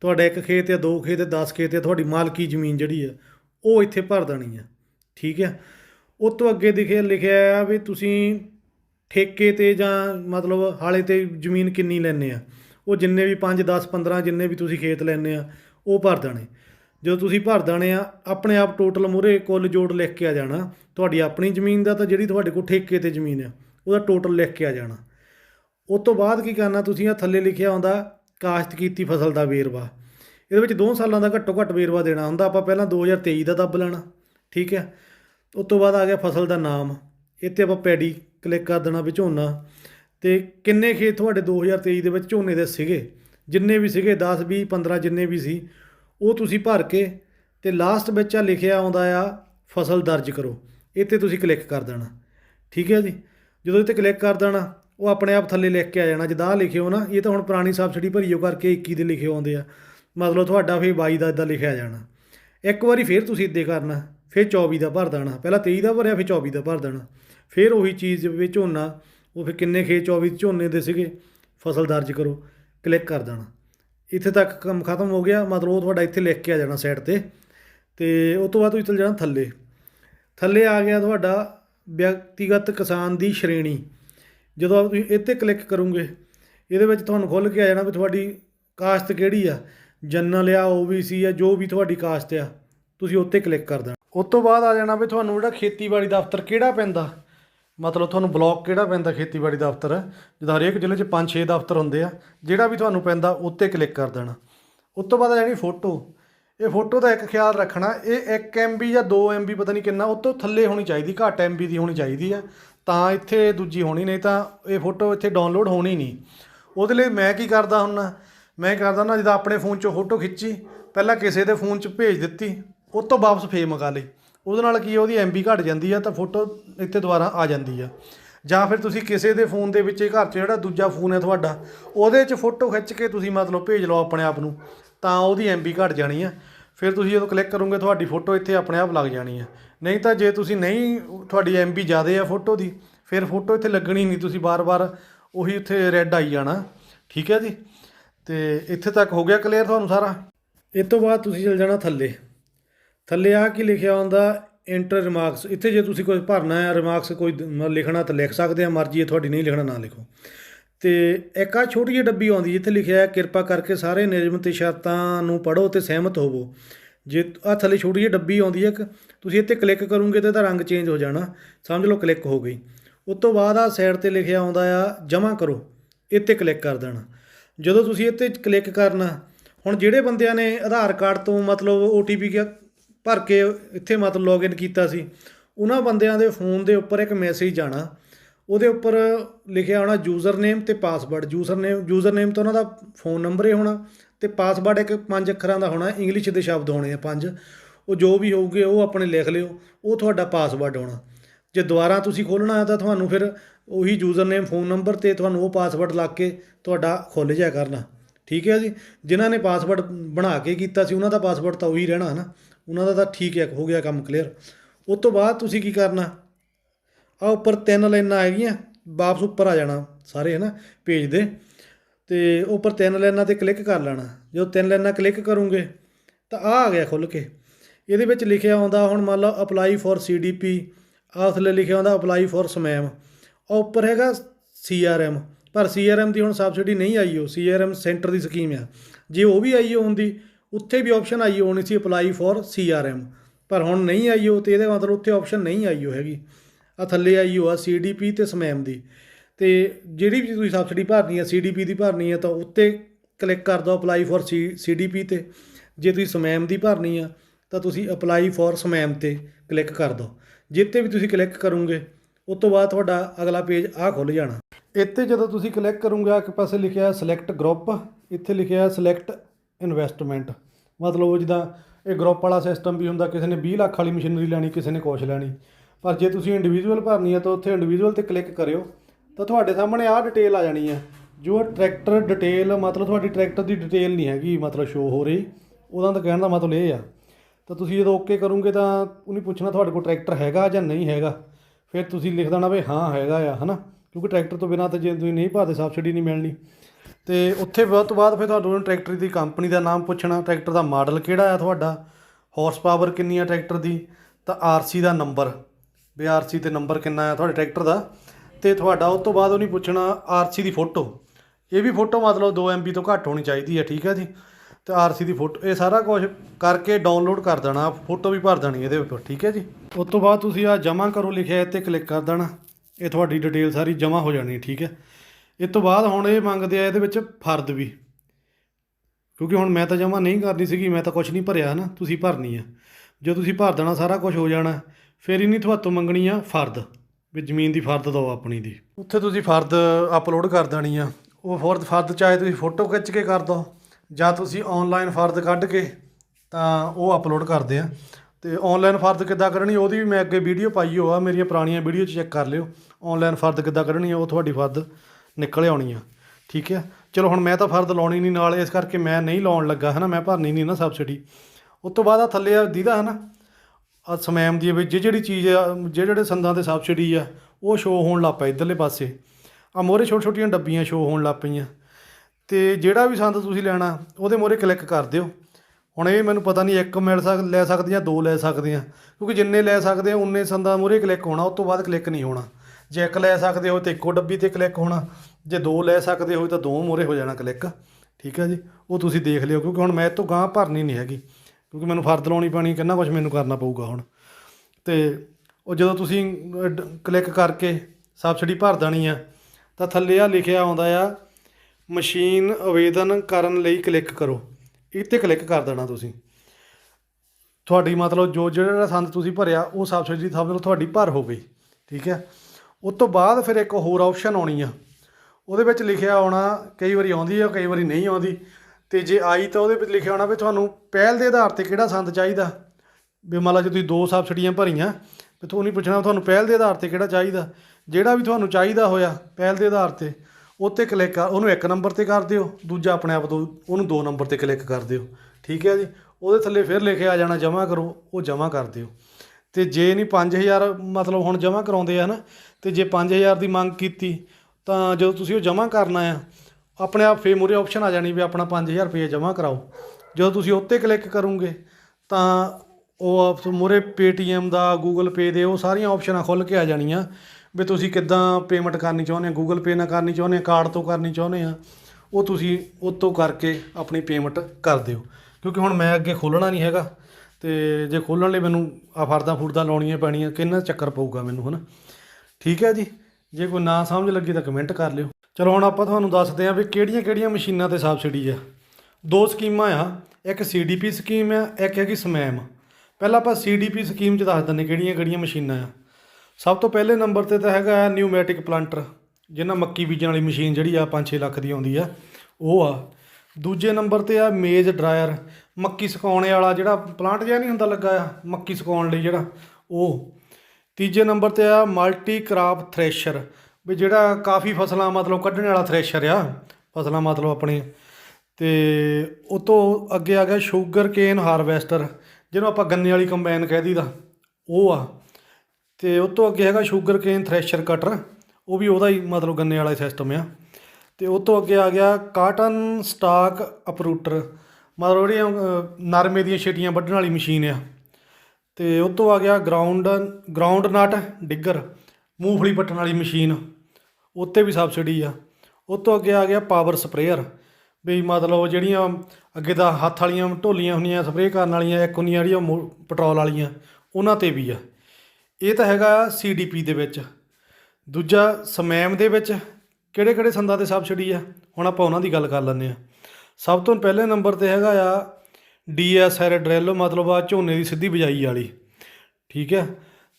ਤੁਹਾਡਾ ਇੱਕ ਖੇਤ ਜਾਂ ਦੋ ਖੇਤ ਜਾਂ 10 ਖੇਤ ਹੈ ਤੁਹਾਡੀ ਮਾਲਕੀ ਜ਼ਮੀਨ ਜਿਹੜੀ ਆ, ਉਹ ਇੱਥੇ ਭਰ ਦੇਣੀ ਆ। ਠੀਕ ਹੈ ਉਸ ਤੋਂ ਅੱਗੇ ਦਿਖਿਆ, ਲਿਖਿਆ ਆ ਵੀ ਤੁਸੀਂ ਠੇਕੇ ਤੇ ਜਾਂ ਮਤਲਬ ਹਾਲੇ ਤੇ ਜ਼ਮੀਨ ਕਿੰਨੀ ਲੈਣੇ ਆ? ਉਹ ਜਿੰਨੇ ਵੀ 5 10 15 ਜਿੰਨੇ ਵੀ ਤੁਸੀਂ ਖੇਤ ਲੈਣੇ ਆ ਉਹ ਭਰ ਦੇਣੇ। ਜਦੋਂ ਤੁਸੀਂ ਭਰ ਦੇਣੇ ਆ, ਆਪਣੇ ਆਪ ਟੋਟਲ ਮੂਹਰੇ ਕੁੱਲ ਜੋੜ ਲਿਖ ਕੇ ਆ ਜਾਣਾ। ਤੁਹਾਡੀ ਆਪਣੀ ਜ਼ਮੀਨ ਦਾ ਤਾਂ ਜਿਹੜੀ ਤੁਹਾਡੇ ਕੋਲ ਠੇਕੇ ਤੇ ਜ਼ਮੀਨ ਆ, ਉਹਦਾ ਟੋਟਲ ਲਿਖ ਕੇ ਆ ਜਾਣਾ। ਉਸ ਤੋਂ ਬਾਅਦ ਕੀ ਕਰਨਾ, ਤੁਸੀਂ ਆ ਥੱਲੇ ਲਿਖਿਆ ਹੁੰਦਾ, ਕਾਸ਼ਤ ਕੀਤੀ ਫਸਲ ਦਾ ਵੇਰਵਾ। ਇਹਦੇ ਵਿੱਚ 2 ਸਾਲਾਂ ਦਾ ਘੱਟੋ ਘੱਟ ਵੇਰਵਾ ਦੇਣਾ ਹੁੰਦਾ, ਆਪਾਂ ਪਹਿਲਾਂ 2023 ਦਾ ਦੱਬ ਲੈਣਾ, ਠੀਕ ਹੈ। ਉਸ ਤੋਂ ਬਾਅਦ ਆ ਗਿਆ ਫਸਲ ਦਾ ਨਾਮ। ਇੱਥੇ ਆਪਾਂ ਪੈਡੀ ਕਲਿੱਕ ਕਰ ਦੇਣਾ ਵੀ ਝੋਨਾ। ਤੇ ਕਿੰਨੇ ਖੇਤ ਤੁਹਾਡੇ 2023 ਦੇ ਵਿੱਚ ਝੋਨੇ ਦੇ ਸੀਗੇ? ਜਿੰਨੇ ਵੀ ਸੀਗੇ 10 20 15 ਜਿੰਨੇ ਵੀ ਸੀ, ਉਹ ਤੁਸੀਂ ਭਰ ਕੇ ਤੇ ਲਾਸਟ ਵਿੱਚ ਆ ਲਿਖਿਆ ਆਉਂਦਾ ਆ, ਫਸਲ ਦਰਜ ਕਰੋ। ਇੱਥੇ ਤੁਸੀਂ ਕਲਿੱਕ ਕਰ ਦੇਣਾ। ਠੀਕ ਹੈ ਜੀ? ਜਦੋਂ ਇੱਥੇ ਕਲਿੱਕ ਕਰ ਦੇਣਾ, ਉਹ ਆਪਣੇ ਆਪ ਥੱਲੇ ਲਿਖ ਕੇ ਆ ਜਾਣਾ। ਜਦ ਆਹ ਲਿਖਿਓ ਨਾ, ਇਹ ਤਾਂ ਹੁਣ ਪੁਰਾਣੀ ਸਬਸਿਡੀ ਭਰੀਓ ਕਰਕੇ 21 ਦੇ ਲਿਖੇ ਆਉਂਦੇ ਆ। ਮਤਲਬ ਤੁਹਾਡਾ ਫਿਰ 22 ਦਾ ਇਦਾਂ ਲਿਖਿਆ ਜਾਣਾ। ਇੱਕ ਵਾਰੀ ਫਿਰ ਤੁਸੀਂ ਇੱਦਾਂ ਕਰਨਾ, ਫਿਰ 24 ਦਾ ਭਰ ਦੇਣਾ। ਪਹਿਲਾਂ 23 ਦਾ ਭਰਿਆ, ਫਿਰ 24 ਦਾ ਭਰ ਦੇਣਾ। ਫਿਰ ਉਹੀ ਚੀਜ਼ ਵਿੱਚ ਝੋਨਾ ਉਹ ਫਿਰ ਕਿੰਨੇ ਖੇ 24 ਝੋਨੇ ਦੇ ਸੀਗੇ, ਫਸਲ ਦਰਜ ਕਰੋ। ਕਲਿੱਕ ਕਰ ਦੇਣਾ। ਇੱਥੇ ਤੱਕ ਕੰਮ ਖਤਮ ਹੋ ਗਿਆ, ਮਤਲਬ ਉਹ ਤੁਹਾਡਾ ਇੱਥੇ ਲਿਖ ਕੇ ਆ ਜਾਣਾ ਸਾਈਡ ਤੇ। ਤੇ ਉਸ ਤੋਂ ਬਾਅਦ ਤੁਸੀਂ ਚਲ ਜਾਣਾ ਥੱਲੇ। ਥੱਲੇ ਆ ਗਿਆ ਤੁਹਾਡਾ ਵਿਅਕਤੀਗਤ ਕਿਸਾਨ ਦੀ ਸ਼੍ਰੇਣੀ। ਜਦੋਂ ਤੁਸੀਂ ਇੱਥੇ ਕਲਿੱਕ ਕਰੋਗੇ, ਇਹਦੇ ਵਿੱਚ ਤੁਹਾਨੂੰ ਖੁੱਲ ਕੇ ਆ ਜਾਣਾ ਵੀ ਤੁਹਾਡੀ ਕਾਸ਼ਤ ਕਿਹੜੀ ਆ। ਜਨਰਲ ਆ ਓਬੀਸੀ ਆ, ਜੋ ਵੀ ਤੁਹਾਡੀ ਕਾਸ਼ਤ ਆ, ਤੁਸੀਂ ਉੱਤੇ ਕਲਿੱਕ ਕਰ ਦੇਣਾ। ਉਸ ਤੋਂ ਬਾਅਦ ਆ ਜਾਣਾ ਵੀ ਤੁਹਾਨੂੰ ਜਿਹੜਾ ਖੇਤੀਬਾੜੀ ਦਫ਼ਤਰ ਕਿਹੜਾ ਪੈਂਦਾ ਮਤਲਬ ਤੁਹਾਨੂੰ ਬਲਾਕ ਕਿਹੜਾ ਪੈਂਦਾ ਖੇਤੀਬਾੜੀ ਦਫ਼ਤਰ? ਹੈ ਜਿੱਦਾਂ ਹਰੇਕ ਜ਼ਿਲ੍ਹੇ 'ਚ 5-6 ਦਫ਼ਤਰ ਹੁੰਦੇ ਆ, ਜਿਹੜਾ ਵੀ ਤੁਹਾਨੂੰ ਪੈਂਦਾ ਉੱਤੇ ਕਲਿੱਕ ਕਰ ਦੇਣਾ। ਉਸ ਤੋਂ ਬਾਅਦ ਆ ਜਾਣੀ ਫੋਟੋ। ਇਹ ਫੋਟੋ ਦਾ ਇੱਕ ਖਿਆਲ ਰੱਖਣਾ, ਇਹ 1 MB ਜਾਂ 2 MB ਪਤਾ ਨਹੀਂ ਕਿੰਨਾ ਉਹ ਤੋਂ ਥੱਲੇ ਹੋਣੀ ਚਾਹੀਦੀ, ਘੱਟ MB ਦੀ ਹੋਣੀ ਚਾਹੀਦੀ ਆ। ਤਾਂ ਇੱਥੇ ਦੂਜੀ ਹੋਣੀ, ਨਹੀਂ ਤਾਂ ਇਹ ਫੋਟੋ ਇੱਥੇ ਡਾਊਨਲੋਡ ਹੋਣੀ ਨਹੀਂ। ਉਹਦੇ ਲਈ ਮੈਂ ਕੀ ਕਰਦਾ ਹੁੰਨਾ, ਮੈਂ ਕਰਦਾ ਨਾ ਜਿੱਦਾਂ ਆਪਣੇ ਫੋਨ 'ਚੋਂ ਫੋਟੋ ਖਿੱਚੀ, ਪਹਿਲਾਂ ਕਿਸੇ ਦੇ ਫੋਨ 'ਚ ਭੇਜ ਦਿੱਤੀ ਉਹ ਤੋਂ ਵਾਪਸ ਫੇਰ ਮੰਗਾ ਲਈ। ਉਹਦੇ ਨਾਲ ਕੀ ਆ, ਉਹਦੀ ਐਮਬੀ ਘਟ ਜਾਂਦੀ ਆ ਤਾਂ ਫੋਟੋ ਇੱਥੇ ਦੁਬਾਰਾ ਆ ਜਾਂਦੀ ਆ। ਜਾਂ ਫਿਰ ਤੁਸੀਂ ਕਿਸੇ ਦੇ ਫੋਨ ਦੇ ਵਿੱਚ ਘਰ 'ਚ ਜਿਹੜਾ ਦੂਜਾ ਫੋਨ ਹੈ ਤੁਹਾਡਾ ਉਹਦੇ 'ਚ ਫੋਟੋ ਖਿੱਚ ਕੇ ਤੁਸੀਂ ਮਤਲਬ ਭੇਜ ਲਓ ਆਪਣੇ ਆਪ ਨੂੰ ਤਾਂ ਉਹਦੀ ਐਮਬੀ ਘਟ ਜਾਣੀ ਆ। ਫਿਰ ਤੁਸੀਂ ਜਦੋਂ ਕਲਿੱਕ ਕਰੋਗੇ ਤੁਹਾਡੀ ਫੋਟੋ ਇੱਥੇ ਆਪਣੇ ਆਪ ਲੱਗ ਜਾਣੀ ਆ। ਨਹੀਂ ਤਾਂ ਜੇ ਤੁਸੀਂ ਨਹੀਂ ਤੁਹਾਡੀ ਐਮਬੀ ਜ਼ਿਆਦਾ ਆ ਫੋਟੋ ਦੀ ਫਿਰ ਫੋਟੋ ਇੱਥੇ ਲੱਗਣੀ ਨਹੀਂ ਤੁਸੀਂ ਬਾਰ-ਬਾਰ ਉਹੀ ਉੱਥੇ ਰੈੱਡ ਆਈ ਜਾਣਾ। ਠੀਕ ਹੈ ਜੀ? ਤੇ ਇੱਥੇ ਤੱਕ ਹੋ ਗਿਆ ਕਲੀਅਰ ਤੁਹਾਨੂੰ ਸਾਰਾ? ਇਸ ਤੋਂ ਬਾਅਦ ਤੁਸੀਂ ਚਲ ਜਾਣਾ ਥੱਲੇ। ਥੱਲੇ ਆ ਕੀ ਲਿਖਿਆ ਹੁੰਦਾ? ਇੰਟਰ ਰਿਮਾਰਕਸ ਇੱਥੇ ਜੇ ਤੁਸੀਂ ਕੁਝ ਭਰਨਾ ਹੈ ਰਿਮਾਰਕਸ ਕੋਈ ਲਿਖਣਾ ਤਾਂ ਲਿਖ ਸਕਦੇ ਆ, ਮਰਜ਼ੀ ਹੈ ਤੁਹਾਡੀ ਨਹੀਂ ਲਿਖਣਾ, ਨਾ ਲਿਖੋ। ਤੇ ਇੱਕ ਆ ਛੋਟੀ ਜਿਹੀ ਡੱਬੀ ਆਉਂਦੀ, ਜਿੱਥੇ ਲਿਖਿਆ ਹੈ, ਕਿਰਪਾ ਕਰਕੇ ਸਾਰੇ ਨਿਯਮ ਤੇ ਸ਼ਰਤਾਂ ਨੂੰ ਪੜ੍ਹੋ ਤੇ ਸਹਿਮਤ ਹੋਵੋ। ਜੇ ਆ ਥੱਲੇ ਛੋਟੀ ਜਿਹੀ ਡੱਬੀ ਆਉਂਦੀ ਹੈ, ਇੱਕ ਤੁਸੀਂ ਇੱਥੇ ਕਲਿੱਕ ਕਰੋਗੇ ਤੇ ਇਹਦਾ ਰੰਗ ਚੇਂਜ ਹੋ ਜਾਣਾ। ਸਮਝ ਲਓ ਕਲਿੱਕ ਹੋ ਗਈ। ਉਸ ਤੋਂ ਬਾਅਦ ਆ ਸਾਈਡ ਤੇ ਲਿਖਿਆ ਆਉਂਦਾ ਆ, ਜਮ੍ਹਾਂ ਕਰੋ। ਇੱਥੇ ਕਲਿੱਕ ਕਰ ਦੇਣਾ। ਜਦੋਂ ਤੁਸੀਂ ਇੱਥੇ ਕਲਿੱਕ ਕਰਨਾ, ਹੁਣ ਜਿਹੜੇ ਬੰਦਿਆਂ ਨੇ ਆਧਾਰ ਕਾਰਡ ਤੋਂ ਮਤਲਬ OTP ਭਰ ਕੇ ਇੱਥੇ ਮਤਲਬ ਲੌਗਇਨ ਕੀਤਾ ਸੀ। ਉਹਨਾਂ ਬੰਦਿਆਂ ਦੇ ਫੋਨ ਦੇ ਉੱਪਰ ਇੱਕ ਮੈਸੇਜ ਜਾਣਾ ਉਹਦੇ ਉੱਪਰ ਲਿਖਿਆ ਹੋਣਾ ਯੂਜ਼ਰ ਨੇਮ ਤੇ password user name user name ਤਾਂ ਉਹਨਾਂ ਦਾ ਫੋਨ ਨੰਬਰ ਹੀ ਹੋਣਾ ਤੇ ਪਾਸਵਰਡ ਇੱਕ ਪੰਜ ਅੱਖਰਾਂ ਦਾ ਹੋਣਾ। ਇੰਗਲਿਸ਼ ਦੇ ਸ਼ਬਦ ਹੋਣੇ ਆ ਪੰਜ। ਉਹ ਜੋ ਵੀ ਹੋਊਗੇ ਉਹ ਆਪਣੇ ਲਿਖ ਲਿਓ। ਉਹ ਤੁਹਾਡਾ ਪਾਸਵਰਡ ਹੋਣਾ। ਜੇ ਦੁਬਾਰਾ ਤੁਸੀਂ ਖੋਲ੍ਹਣਾ ਹੈ ਤਾਂ ਤੁਹਾਨੂੰ ਫਿਰ ਉਹੀ ਯੂਜ਼ਰ ਨੇਮ ਫੋਨ ਨੰਬਰ ਤੇ ਤੁਹਾਨੂੰ ਉਹ ਪਾਸਵਰਡ ਲਾ ਕੇ ਤੁਹਾਡਾ ਖੁੱਲ੍ਹ ਜਾਇਆ ਕਰਨਾ। ਠੀਕ ਹੈ ਜੀ? ਜਿਨ੍ਹਾਂ ਨੇ ਪਾਸਵਰਡ ਬਣਾ ਕੇ ਕੀਤਾ ਸੀ, ਉਹਨਾਂ ਦਾ ਪਾਸਵਰਡ ਤਾਂ ਉਹੀ ਰਹਿਣਾ ਹੈ ਨਾ ਉਹਨਾਂ ਦਾ ਤਾਂ ਠੀਕ ਹੈ, ਹੋ ਗਿਆ ਕੰਮ ਕਲੀਅਰ ਉਸ ਤੋਂ ਬਾਅਦ ਤੁਸੀਂ ਕੀ ਕਰਨਾ? ਆ ਉੱਪਰ ਤਿੰਨ ਲਾਈਨਾਂ ਹੈਗੀਆਂ ਵਾਪਸ ਉੱਪਰ ਆ ਜਾਣਾ ਸਾਰੇ ਹੈ ਨਾ ਪੇਜ ਦੇ। ਤੇ ਉੱਪਰ ਤਿੰਨ ਲਾਈਨਾਂ ਤੇ ਕਲਿੱਕ ਕਰ ਲੈਣਾ। ਜਦੋਂ ਤਿੰਨ ਲਾਈਨਾਂ ਕਲਿੱਕ ਕਰੋਗੇ, ਤਾਂ ਆ ਆ ਗਿਆ ਖੁੱਲ ਕੇ। ਇਹਦੇ ਵਿੱਚ ਲਿਖਿਆ ਆਉਂਦਾ ਹੁਣ ਮੰਨ ਲਓ ਅਪਲਾਈ ਫॉर ਸੀਡੀਪੀ ਆਹ ਥੱਲੇ ਲਿਖਿਆ ਆਉਂਦਾ ਅਪਲਾਈ ਫॉर ਸਮੈਮ ਆ ਉੱਪਰ ਹੈਗਾ ਸੀਆਰਐਮ ਪਰ ਸੀਆਰਐਮ ਦੀ ਹੁਣ ਸਬਸਿਡੀ ਨਹੀਂ ਆਈ ਉਹ ਸੀਆਰਐਮ ਸੈਂਟਰ ਦੀ ਸਕੀਮ ਆ। ਜੇ ਉਹ ਵੀ ਆਈ ਹੁੰਦੀ ਉੱਥੇ ਵੀ ਆਪਸ਼ਨ ਆਈ ਹੋਣੀ ਸੀ apply for C R CRM ਪਰ ਹੁਣ ਨਹੀਂ ਆਈ ਹੋ ਤੇ ਇਹਦੇ ਮਤਲਬ ਉੱਥੇ ਆਪਸ਼ਨ ਨਹੀਂ ਆਈ ਹੋ ਹੈਗੀ। ਆ ਥੱਲੇ ਆਈ ਹੋ ਆ ਸੀ ਡੀ ਪੀ ਤੇ ਸਮੈਮ ਦੀ। ਤੇ ਜਿਹੜੀ ਵੀ ਤੁਸੀਂ ਸਬਸਿਡੀ ਭਰਨੀ ਆ ਸੀ ਡੀ ਪੀ ਦੀ ਭਰਨੀ ਹੈ ਤਾਂ ਉੱਤੇ ਕਲਿੱਕ ਕਰ ਦਿਓ apply for C C D P ਤੇ। ਜੇ ਤੁਸੀਂ ਸਮੈਮ ਦੀ ਭਰਨੀ ਆ ਤਾਂ ਤੁਸੀਂ ਅਪਲਾਈ ਫੋਰ ਸਮੈਮ ਤੇ ਕਲਿੱਕ ਕਰ ਦਿਓ। ਜਿੱਤੇ ਵੀ ਤੁਸੀਂ ਕਲਿੱਕ ਕਰੋਗੇ, ਉਸ ਤੋਂ ਬਾਅਦ ਤੁਹਾਡਾ ਅਗਲਾ ਪੇਜ ਆ ਖੁੱਲ ਜਾਣਾ। ਇੱਥੇ ਜਦੋਂ ਤੁਸੀਂ ਕਲਿੱਕ ਕਰੋਗੇ ਆ ਇੱਕ ਪਾਸੇ ਲਿਖਿਆ ਸਿਲੈਕਟ ਗਰੁੱਪ ਇੱਥੇ ਲਿਖਿਆ ਸਿਲੈਕਟ ਇਨਵੈਸਟਮੈਂਟ ਮਤਲਬ ਉਹ ਜਿੱਦਾਂ ਇਹ ਗਰੁੱਪ ਵਾਲਾ ਸਿਸਟਮ ਵੀ ਹੁੰਦਾ, ਕਿਸੇ ਨੇ 20 ਲੱਖ ਵਾਲੀ ਮਸ਼ੀਨਰੀ ਲੈਣੀ, ਕਿਸੇ ਨੇ ਕੁਛ ਲੈਣੀ। ਪਰ ਜੇ ਤੁਸੀਂ ਇੰਡੀਵਿਜੂਅਲ ਭਰਨੀ ਹੈ ਤਾਂ ਉੱਥੇ ਇੰਡੀਵਿਜੂਅਲ ਤੇ ਕਲਿੱਕ ਕਰਿਓ, ਤਾਂ ਤੁਹਾਡੇ ਸਾਹਮਣੇ ਆਹ ਡਿਟੇਲ ਆ ਜਾਣੀ ਹੈ ਜੋ ਟਰੈਕਟਰ ਡਿਟੇਲ ਮਤਲਬ ਤੁਹਾਡੀ ਟਰੈਕਟਰ ਦੀ ਡਿਟੇਲ ਨਹੀਂ ਹੈਗੀ, ਮਤਲਬ ਸ਼ੋ ਹੋ ਰਹੀ। ਉਹਦਾ ਤਾਂ ਕਹਿਣ ਦਾ ਮਤਲਬ ਇਹ ਆ। ਤਾਂ ਤੁਸੀਂ ਜਦੋਂ ਓਕੇ ਕਰੋਗੇ ਤਾਂ ਉਹਨੇ ਪੁੱਛਣਾ ਤੁਹਾਡੇ ਕੋਲ ਟਰੈਕਟਰ ਹੈਗਾ ਜਾਂ ਨਹੀਂ ਹੈਗਾ। ਫਿਰ ਤੁਸੀਂ ਲਿਖ ਦੇਣਾ ਵੀ ਹਾਂ, ਹੈਗਾ ਆ, ਹਨਾ? ਕਿਉਂਕਿ ਟਰੈਕਟਰ ਤੋਂ ਬਿਨਾਂ ਤਾਂ ਜੇ ਤੁਸੀਂ ਨਹੀਂ ਭਰਦੇ ਸਬਸਿਡੀ ਨਹੀਂ ਮਿਲਣੀ। ਤੇ ਉੱਥੇ ਬਹੁਤ ਤੋਂ ਬਾਅਦ ਫਿਰ ਤੁਹਾਨੂੰ ਟਰੈਕਟਰ ਦੀ ਕੰਪਨੀ ਦਾ ਨਾਮ ਪੁੱਛਣਾ, ਟਰੈਕਟਰ ਦਾ ਮਾਡਲ ਕਿਹੜਾ ਆ ਤੁਹਾਡਾ? ਹਾਰਸ ਪਾਵਰ ਕਿੰਨੀ ਆ ਟਰੈਕਟਰ ਦੀ? ਤਾਂ ਆਰਸੀ ਦਾ ਨੰਬਰ ਵੀ ਆਰਸੀ ਤੇ ਨੰਬਰ ਕਿੰਨਾ ਆ ਤੁਹਾਡੇ ਟਰੈਕਟਰ ਦਾ? ਤੇ ਤੁਹਾਡਾ ਉਸ ਤੋਂ ਬਾਅਦ ਉਹਨੇ ਪੁੱਛਣਾ ਆਰਸੀ ਦੀ ਫੋਟੋ। ਇਹ ਵੀ ਫੋਟੋ ਮਤਲਬ 2 MB ਤੋਂ ਘੱਟ ਹੋਣੀ ਚਾਹੀਦੀ ਹੈ ਠੀਕ ਹੈ ਜੀ? ਤੇ ਆਰਸੀ ਦੀ ਫੋਟੋ, ਇਹ ਸਾਰਾ ਕੁਝ ਕਰਕੇ ਡਾਊਨਲੋਡ ਕਰ ਦੇਣਾ, ਫੋਟੋ ਵੀ ਭਰ ਦੇਣੀ ਇਹਦੇ ਉੱਪਰ, ਠੀਕ ਹੈ ਜੀ? ਉਸ ਤੋਂ ਬਾਅਦ ਤੁਸੀਂ ਆ ਜਮ੍ਹਾਂ ਕਰੋ ਲਿਖਿਆ, ਇੱਥੇ ਕਲਿੱਕ ਕਰ ਦੇਣਾ। ਇਹ ਤੁਹਾਡੀ ਡਿਟੇਲ ਸਾਰੀ ਜਮ੍ਹਾਂ ਹੋ ਜਾਣੀ, ਠੀਕ ਹੈ ਇਸ ਤੋਂ ਬਾਅਦ ਹੁਣ ਇਹ ਮੰਗਦੇ ਆ ਇਹਦੇ ਵਿੱਚ ਫਰਦ ਵੀ। ਕਿਉਂਕਿ ਹੁਣ ਮੈਂ ਤਾਂ ਜਮ੍ਹਾਂ ਨਹੀਂ ਕਰਨੀ ਸੀਗੀ, ਮੈਂ ਤਾਂ ਕੁਝ ਨਹੀਂ ਭਰਿਆ ਨਾ ਤੁਸੀਂ ਭਰਨੀ ਆ। ਜੇ ਤੁਸੀਂ ਭਰ ਦੇਣਾ, ਸਾਰਾ ਕੁਝ ਹੋ ਜਾਣਾ, ਫਿਰ ਹੀ ਨਹੀਂ ਤੁਹਾਤੋਂ ਮੰਗਣੀ ਆ ਫਰਦ, ਵੀ ਜ਼ਮੀਨ ਦੀ ਫਰਦ ਦਿਓ ਆਪਣੀ ਦੀ। ਉੱਥੇ ਤੁਸੀਂ ਫਰਦ ਅਪਲੋਡ ਕਰ ਦੇਣੀ ਆ। ਉਹ ਫਰਦ ਫਰਦ ਚਾਹੇ ਤੁਸੀਂ ਫੋਟੋ ਖਿੱਚ ਕੇ ਕਰ ਦਿਓ, ਜਾਂ ਤੁਸੀਂ ਆਨਲਾਈਨ ਫਰਦ ਕੱਢ ਕੇ ਤਾਂ ਉਹ ਅਪਲੋਡ ਕਰਦੇ ਆ। ਤੇ ਆਨਲਾਈਨ ਫਰਦ ਕਿੱਦਾਂ ਕਰਨੀ, ਉਹਦੀ ਵੀ ਮੈਂ ਅੱਗੇ ਵੀਡੀਓ ਪਾਈ ਹੋ ਆ ਮੇਰੀਆਂ ਪੁਰਾਣੀਆਂ ਵੀਡੀਓ 'ਚ ਚੈੱਕ ਕਰ ਲਿਓ। ਆਨਲਾਈਨ ਫਰਦ ਕਿੱਦਾਂ ਕੱਢਣੀ ਆ, ਉਹ ਤੁਹਾਡੀ ਫਰਦ ਨਿਕਲ ਆਉਣੀ ਆ। ਠੀਕ ਹੈ ਚਲੋ ਹੁਣ ਮੈਂ ਤਾਂ ਫਰਦ ਲਾਉਣੀ ਨਹੀਂ, ਨਾਲ ਇਸ ਕਰਕੇ ਮੈਂ ਨਹੀਂ ਲਾਉਣ ਲੱਗਾ ਹੈ ਨਾ ਮੈਂ ਭਰਨੀ ਨਹੀਂ ਨਾ ਸਬਸਿਡੀ। ਉਸ ਤੋਂ ਬਾਅਦ ਆ ਥੱਲੇ ਆ ਦੀਦਾ ਹੈ ਨਾ ਆ ਸਮੈਮ ਦੀ ਵਿੱਚ ਜਿਹੜੀ ਚੀਜ਼ ਆ ਜਿਹੜੇ ਜਿਹੜੇ ਸੰਦਾਂ ਤੇ ਸਬਸਿਡੀ ਆ, ਉਹ ਸ਼ੋ ਹੋਣ ਲੱਗ ਪਿਆ ਇਧਰਲੇ ਪਾਸੇ। ਆ ਮੋਰੇ ਛੋਟੀਆਂ ਛੋਟੀਆਂ ਡੱਬੀਆਂ ਸ਼ੋ ਹੋਣ ਲੱਗ ਪਈਆਂ। ਤੇ ਜਿਹੜਾ ਵੀ ਸੰਦ ਤੁਸੀਂ ਲੈਣਾ, ਉਹਦੇ ਮੋਰੇ ਕਲਿੱਕ ਕਰ ਦਿਓ। ਹੁਣ ਇਹ ਮੈਨੂੰ ਪਤਾ ਨਹੀਂ ਇੱਕ ਮਿਲ ਸਕ, ਲੈ ਸਕਦੇ ਜਾਂ ਦੋ ਲੈ ਸਕਦੇ ਆ ਕਿਉਂਕਿ ਜਿੰਨੇ ਲੈ ਸਕਦੇ ਆ, ਉਨੇ ਸੰਦਾਂ ਮੋਰੇ ਕਲਿੱਕ ਹੋਣਾ, ਉਸ ਤੋਂ ਬਾਅਦ ਕਲਿੱਕ ਨਹੀਂ ਹੋਣਾ। ਜੇ ਇੱਕ ਲੈ ਸਕਦੇ ਹੋ ਤਾਂ ਇੱਕੋ ਡੱਬੀ ਤੇ ਕਲਿੱਕ ਹੋਣਾ। ਜੇ ਦੋ ਲੈ ਸਕਦੇ ਹੋ ਤਾਂ ਦੋ ਮੋਰੇ ਹੋ ਜਾਣਾ ਕਲਿੱਕ ਠੀਕ ਹੈ ਜੀ? ਉਹ ਤੁਸੀਂ ਦੇਖ ਲਿਓ, ਕਿਉਂਕਿ ਹੁਣ ਮੈਂ ਇਹ ਤੋਂ ਗਾਂ ਭਰਨੀ ਨਹੀਂ ਹੈਗੀ। ਕਿਉਂਕਿ ਮੈਨੂੰ ਫਰਦ ਲਾਉਣੀ ਪੈਣੀ, ਕਿੰਨਾ ਕੁਝ ਮੈਨੂੰ ਕਰਨਾ ਪਊਗਾ ਹੁਣ। ਤੇ ਉਹ ਜਦੋਂ ਤੁਸੀਂ ਕਲਿੱਕ ਕਰਕੇ ਸਬਸਿਡੀ ਭਰ ਦੇਣੀ ਆ, ਤਾਂ ਥੱਲੇ ਆ ਲਿਖਿਆ ਆਉਂਦਾ ਆ, ਮਸ਼ੀਨ ਆਵੇਦਨ ਕਰਨ ਲਈ ਕਲਿੱਕ ਕਰੋ। ਇਹ 'ਤੇ ਕਲਿੱਕ ਕਰ ਦੇਣਾ ਤੁਸੀਂ। ਤੁਹਾਡੀ ਮਤਲਬ ਜੋ ਜਿਹੜਾ ਸੰਦ ਤੁਸੀਂ ਭਰਿਆ, ਉਹ ਸਬਸਿਡੀ ਸਮਝ ਤੁਹਾਡੀ ਭਰ ਹੋ ਗਈ ਠੀਕ ਹੈ ਉਸ ਤੋਂ ਬਾਅਦ ਫਿਰ ਇੱਕ ਹੋਰ ਆਪਸ਼ਨ ਆਉਣੀ ਆ। ਉਹਦੇ ਵਿੱਚ ਲਿਖਿਆ ਆਉਣਾ ਕਈ ਵਾਰੀ ਆਉਂਦੀ ਆ, ਕਈ ਵਾਰੀ ਨਹੀਂ ਆਉਂਦੀ। ਤੇ ਜੇ ਆਈ ਤਾਂ ਉਹਦੇ ਵਿੱਚ ਲਿਖਿਆ ਆਉਣਾ ਵੀ ਤੁਹਾਨੂੰ ਪਹਿਲ ਦੇ ਆਧਾਰ ਤੇ ਕਿਹੜਾ ਸੰਦ ਚਾਹੀਦਾ? ਵੀ ਮੰਨ ਲਾ ਜੇ ਤੁਸੀਂ ਦੋ ਸਬਸਿਡੀਆਂ ਭਰੀਆਂ ਤੇ ਤੁਹਾਨੂੰ ਪੁੱਛਣਾ ਤੁਹਾਨੂੰ ਪਹਿਲ ਦੇ ਆਧਾਰ ਤੇ ਕਿਹੜਾ ਚਾਹੀਦਾ? ਜਿਹੜਾ ਵੀ ਤੁਹਾਨੂੰ ਚਾਹੀਦਾ ਹੋਇਆ ਪਹਿਲ ਦੇ ਆਧਾਰ ਤੇ, ਉੱਤੇ ਕਲਿੱਕ ਕਰ, ਉਹਨੂੰ ਇੱਕ ਨੰਬਰ ਤੇ ਕਰ ਦਿਓ, ਦੂਜਾ ਆਪਣੇ ਆਪ ਤੋਂ ਉਹਨੂੰ ਦੋ ਨੰਬਰ ਤੇ ਕਲਿੱਕ ਕਰ ਦਿਓ। ਠੀਕ ਹੈ ਜੀ? ਉਹਦੇ ਥੱਲੇ ਫਿਰ ਲਿਖਿਆ ਆ ਜਾਣਾ ਜਮ੍ਹਾਂ ਕਰੋ, ਉਹ ਜਮ੍ਹਾਂ ਕਰ ਦਿਓ। ਤੇ ਜੇ ਨਹੀਂ 5000 ਮਤਲਬ ਹੁਣ ਜਮ੍ਹਾਂ ਕਰਾਉਂਦੇ ਆ ਨਾ, ਤੇ ਜੇ 5000 ਦੀ ਮੰਗ ਕੀਤੀ, ਤਾਂ ਜਦੋਂ ਤੁਸੀਂ ਉਹ ਜਮ੍ਹਾਂ ਕਰਨਾ ਆ, ਆਪਣੇ ਆਪ ਫੇ ਮੂਰੇ ਆਪਸ਼ਨ ਆ ਜਾਣੀ ਵੀ ਆਪਣਾ 5000 ਰੁਪਏ ਜਮ੍ਹਾਂ ਕਰਾਓ। ਜਦੋਂ ਤੁਸੀਂ ਉੱਤੇ ਕਲਿੱਕ ਕਰੋਗੇ, ਤਾਂ ਉਹ ਆਪ ਮੂਰੇ ਪੇਟੀਐਮ ਦਾ ਗੂਗਲ ਪੇ ਦੇ ਉਹ ਸਾਰੀਆਂ ਆਪਸ਼ਨਾਂ ਖੁੱਲ ਕੇ ਆ ਜਾਣੀਆਂ, ਵੀ ਤੁਸੀਂ ਕਿੱਦਾਂ ਪੇਮੈਂਟ ਕਰਨੀ ਚਾਹੁੰਦੇ ਆ ਗੂਗਲ ਪੇ ਨਾਲ ਕਰਨੀ ਚਾਹੁੰਦੇ ਆ ਕਾਰਡ ਤੋਂ ਕਰਨੀ ਚਾਹੁੰਦੇ ਆ ਉਹ ਤੁਸੀਂ ਉਹ ਤੋਂ ਕਰਕੇ ਆਪਣੀ ਪੇਮੈਂਟ ਕਰ ਦਿਓ। ਕਿਉਂਕਿ ਹੁਣ ਮੈਂ ਅੱਗੇ ਖੋਲ੍ਹਣਾ ਨਹੀਂ ਹੈਗਾ ਤੇ ਜੇ ਖੋਲ੍ਹਣ ਲਈ ਮੈਨੂੰ ਆ ਫਰਦਾ ਫੁਰਦਾ ਲਾਉਣੀਆਂ ਪੈਣੀਆਂ, ਕਿੰਨਾ ਚੱਕਰ ਪਊਗਾ ਮੈਨੂੰ, ਹਨਾ? ਠੀਕ ਹੈ ਜੀ? ਜੇ ਕੋਈ ਨਾ ਸਮਝ ਲੱਗੀ ਤਾਂ ਕਮੈਂਟ ਕਰ ਲਿਓ। ਚਲੋ, ਹੁਣ ਆਪਾਂ ਤੁਹਾਨੂੰ ਦੱਸਦੇ ਹਾਂ ਵੀ ਕਿਹੜੀਆਂ ਕਿਹੜੀਆਂ ਮਸ਼ੀਨਾਂ ਤੇ ਸਬਸਿਡੀ ਆ। ਦੋ ਸਕੀਮਾਂ ਆ, ਇੱਕ ਸੀਡੀਪੀ ਸਕੀਮ ਆ, ਇੱਕ ਹੈਗੀ ਸਮੈਮ। ਪਹਿਲਾਂ ਆਪਾਂ ਸੀਡੀਪੀ ਸਕੀਮ 'ਚ ਦੱਸ ਦਿੰਦੇ ਕਿਹੜੀਆਂ ਕਿਹੜੀਆਂ ਮਸ਼ੀਨਾਂ ਆ। ਸਭ ਤੋਂ ਪਹਿਲੇ ਨੰਬਰ ਤੇ ਤਾਂ ਹੈਗਾ ਨਿਊਮੈਟਿਕ ਪਲਾਂਟਰ ਜਿਹਨਾਂ ਮੱਕੀ ਬੀਜਣ ਵਾਲੀ ਮਸ਼ੀਨ ਜਿਹੜੀ ਆ 5-6 ਲੱਖ ਦੀ ਆਉਂਦੀ ਆ, ਉਹ ਆ। ਦੂਜੇ ਨੰਬਰ ਤੇ ਆ ਮੇਜ਼ ਡਰਾਇਰ ਮੱਕੀ ਸੁਕਾਉਣੇ ਵਾਲਾ ਜਿਹੜਾ ਪਲਾਂਟ ਜਿਹਾ ਨਹੀਂ ਹੁੰਦਾ ਲੱਗਾ ਆ, ਮੱਕੀ ਸੁਕਾਉਣ ਲਈ ਜਿਹੜਾ, ਉਹ। ਤੀਜੇ ਨੰਬਰ ਤੇ ਆ ਮਲਟੀ ਕ੍ਰਾਪ ਥ੍ਰੈਸ਼ਰ, ਵੀ ਜਿਹੜਾ ਕਾਫੀ ਫਸਲਾਂ ਮਤਲਬ ਕੱਢਣ ਵਾਲਾ ਥ੍ਰੈਸ਼ਰ ਆ, ਫਸਲਾਂ ਮਤਲਬ ਆਪਣੇ। ਤੇ ਉਹ ਤੋਂ ਅੱਗੇ ਆ ਗਿਆ ਸ਼ੂਗਰ ਕੇਨ ਹਾਰਵੈਸਟਰ, ਜਿਹਨੂੰ ਆਪਾਂ ਗੰਨੇ ਵਾਲੀ ਕੰਬਾਈਨ ਕਹਿ ਦਈਦਾ, ਉਹ ਆ। ਤੇ ਉਹ ਤੋਂ ਅੱਗੇ ਹੈਗਾ ਸ਼ੂਗਰ ਕੇਨ ਥ੍ਰੈਸ਼ਰ ਕਟਰ, ਉਹ ਵੀ ਉਹਦਾ ਹੀ ਮਤਲਬ ਗੰਨੇ ਵਾਲਾ ਸਿਸਟਮ ਆ। ਤੇ ਉਹ ਤੋਂ ਅੱਗੇ ਆ ਗਿਆ ਕਾਟਨ ਸਟਾਕ ਅਪਰੂਟਰ ਮਤਲਬ ਜਿਹੜੀਆਂ ਨਰਮੇ ਦੀਆਂ ਛੇਟੀਆਂ ਵੱਢਣ ਵਾਲੀ ਮਸ਼ੀਨ ਆ। ਤੇ ਉਹ ਤੋਂ ਆ ਗਿਆ ਗਰਾਊਂਡ ਗਰਾਊਂਡ ਨਟ ਡਿੱਗਰ, ਮੂੰਗਫਲੀ ਪੱਟਣ ਵਾਲੀ ਮਸ਼ੀਨ। ਉੱਤੇ ਵੀ ਸਬਸਿਡੀ ਆ। ਉਹ ਤੋਂ ਅੱਗੇ ਆ ਗਿਆ ਪਾਵਰ ਸਪਰੇਅਰ ਵੀ ਮਤਲਬ ਜਿਹੜੀਆਂ ਅੱਗੇ ਤਾਂ ਹੱਥ ਵਾਲੀਆਂ ਢੋਲੀਆਂ ਹੁੰਦੀਆਂ ਸਪਰੇਅ ਕਰਨ ਵਾਲੀਆਂ, ਇੱਕ ਹੁੰਦੀਆਂ ਜਿਹੜੀਆਂ ਮੋ- ਪੈਟਰੋਲ ਵਾਲੀਆਂ, ਉਹਨਾਂ ਤੇ ਵੀ ਆ। ਇਹ ਤਾਂ ਹੈਗਾ ਸੀਡੀਪੀ ਦੇ ਵਿੱਚ। ਦੂਜਾ ਸਮੈਮ ਦੇ ਵਿੱਚ। ਕਿਹੜੇ ਕਿਹੜੇ ਸੰਦਾਂ ਤੇ ਸਬਸਿਡੀ ਆ? ਹੁਣ ਆਪਾਂ ਉਹਨਾਂ ਦੀ ਗੱਲ ਕਰ ਲੈਂਦੇ ਆ। ਸਭ ਤੋਂ ਪਹਿਲੇ ਨੰਬਰ ਤੇ ਹੈਗਾ ਆ ਡੀਐਸਆਰ ਡਰਿੱਲ, ਮਤਲਬ ਆ ਝੋਨੇ ਦੀ ਸਿੱਧੀ ਬਿਜਾਈ ਵਾਲੀ। ਠੀਕ ਹੈ?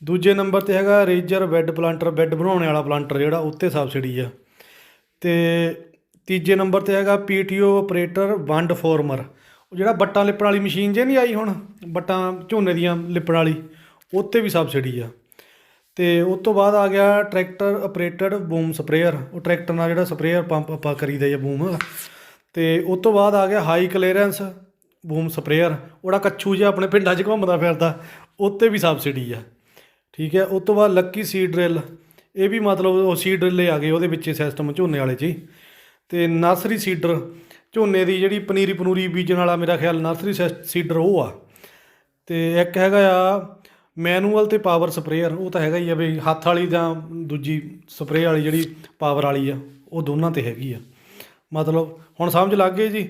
ਦੂਜੇ ਨੰਬਰ ਤੇ ਹੈਗਾ ਰੇਜਰ ਬੈੱਡ ਪਲਾਂਟਰ, ਬੈੱਡ ਬਣਾਉਣ ਵਾਲਾ ਪਲਾਂਟਰ ਜਿਹੜਾ, ਉੱਤੇ ਸਬਸਿਡੀ ਆ। ਤੇ ਤੀਜੇ ਨੰਬਰ ਤੇ ਹੈਗਾ ਪੀਟੀਓ ਆਪਰੇਟਰ ਵੰਡ ਫੋਰਮਰ। ਉਹ ਜਿਹੜਾ ਬੱਟਾਂ ਲਿਪਣ ਵਾਲੀ ਮਸ਼ੀਨ ਜੇ ਨਹੀਂ ਆਈ ਹੁਣ, ਬੱਟਾਂ ਝੋਨੇ ਦੀਆਂ ਲਿਪਣ ਵਾਲੀ, ਉੱਤੇ ਵੀ ਸਬਸਿਡੀ ਆ। ਤੇ ਉਸ ਤੋਂ ਬਾਅਦ ਆ ਗਿਆ ਟਰੈਕਟਰ ਆਪਰੇਟਡ ਬੂਮ ਸਪਰੇਅਰ। ਉਹ ਟਰੈਕਟਰ ਨਾਲ ਜਿਹੜਾ ਸਪਰੇਅਰ ਪੰਪ ਆਪਾਂ ਕਰੀਦਾ ਜਾਂ ਬੂਮ। ਤੇ ਉਸ ਤੋਂ ਬਾਅਦ ਆ ਗਿਆ ਹਾਈ ਕਲੀਅਰੈਂਸ ਬੂਮ ਸਪਰੇਅਰ ਉਹਦਾ ਕੱਛੂ ਜਿਹਾ ਆਪਣੇ ਪਿੰਡਾਂ 'ਚ ਘੁੰਮਦਾ ਫਿਰਦਾ, ਉੱਤੇ ਵੀ ਸਬਸਿਡੀ ਆ। ਠੀਕ ਹੈ, ਉਸ ਤੋਂ ਬਾਅਦ ਲੱਕੀ ਸੀਡ ਡਰਿਲ ਇਹ ਵੀ ਮਤਲਬ ਉਹ ਸੀਡ ਡਰਿਲ ਆ ਗਏ ਉਹਦੇ ਵਿੱਚ ਸਿਸਟਮ ਝੋਨੇ ਵਾਲੇ 'ਚ ਹੀ। ਤੇ ਨਰਸਰੀ ਸੀਡਰ ਝੋਨੇ ਦੀ ਜਿਹੜੀ ਪਨੀਰੀ ਪਨੂਰੀ ਬੀਜਣ ਵਾਲਾ ਮੇਰਾ ਖਿਆਲ ਨਰਸਰੀ ਸੀਡਰ ਉਹ ਆ। ਤੇ ਇੱਕ ਹੈਗਾ ਆ ਮੈਨੂਅਲ ਤੇ ਪਾਵਰ ਸਪਰੇਅਰ ਉਹ ਤਾਂ ਹੈਗਾ ਹੀ ਆ ਵੀ ਹੱਥ ਵਾਲੀ ਜਾਂ ਦੂਜੀ ਸਪਰੇਅ ਵਾਲੀ ਜਿਹੜੀ ਪਾਵਰ ਵਾਲੀ ਆ, ਉਹ ਦੋਨਾਂ ਤੇ ਹੈਗੀ ਆ। ਮਤਲਬ ਹੁਣ ਸਮਝ ਲੱਗ ਗਏ ਜੀ।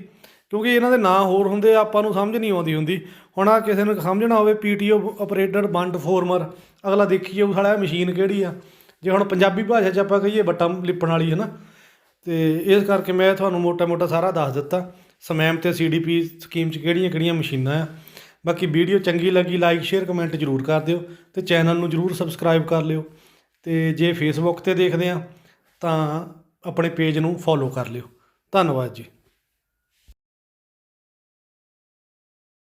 ਕਿਉਂਕਿ ਇਹਨਾਂ ਦੇ ਨਾਂ ਹੋਰ ਹੁੰਦੇ ਆ, ਆਪਾਂ ਨੂੰ ਸਮਝ ਨਹੀਂ ਆਉਂਦੀ ਹੁੰਦੀ। ਹੁਣ ਆ ਕਿਸੇ ਨੂੰ ਸਮਝਣਾ ਹੋਵੇ ਪੀਟੀਓ ਆਪਰੇਟਡ ਬੰਡ ਫੋਰਮਰ ਅਗਲਾ ਦੇਖੀਏ ਉਹ ਸਾਲਾ ਮਸ਼ੀਨ ਕਿਹੜੀ ਆ। ਜੇ ਹੁਣ ਪੰਜਾਬੀ ਭਾਸ਼ਾ 'ਚ ਆਪਾਂ ਕਹੀਏ ਬੱਟਾ ਲਿਪਣ ਵਾਲੀ ਹੈ ਨਾ ਤੇ ਇਸ ਕਰਕੇ ਮੈਂ ਤੁਹਾਨੂੰ ਮੋਟਾ-ਮੋਟਾ ਸਾਰਾ ਦੱਸ ਦਿੱਤਾ। ਸਮੈਮ ਤੇ ਸੀਡੀਪੀ ਸਕੀਮ 'ਚ ਕਿਹੜੀਆਂ-ਕਿਹੜੀਆਂ ਮਸ਼ੀਨਾਂ ਆ। ਬਾਕੀ ਵੀਡੀਓ ਚੰਗੀ ਲੱਗੀ ਲਾਈਕ ਸ਼ੇਅਰ ਕਮੈਂਟ ਜ਼ਰੂਰ ਕਰ ਦਿਓ। ਤੇ ਚੈਨਲ ਨੂੰ ਜ਼ਰੂਰ ਸਬਸਕ੍ਰਾਈਬ ਕਰ ਲਿਓ। ਤੇ ਜੇ ਫੇਸਬੁੱਕ ਤੇ ਦੇਖਦੇ ਆ, ਤਾਂ ਆਪਣੇ ਪੇਜ ਨੂੰ ਫੋਲੋ ਕਰ ਲਿਓ। ਧੰਨਵਾਦ ਜੀ।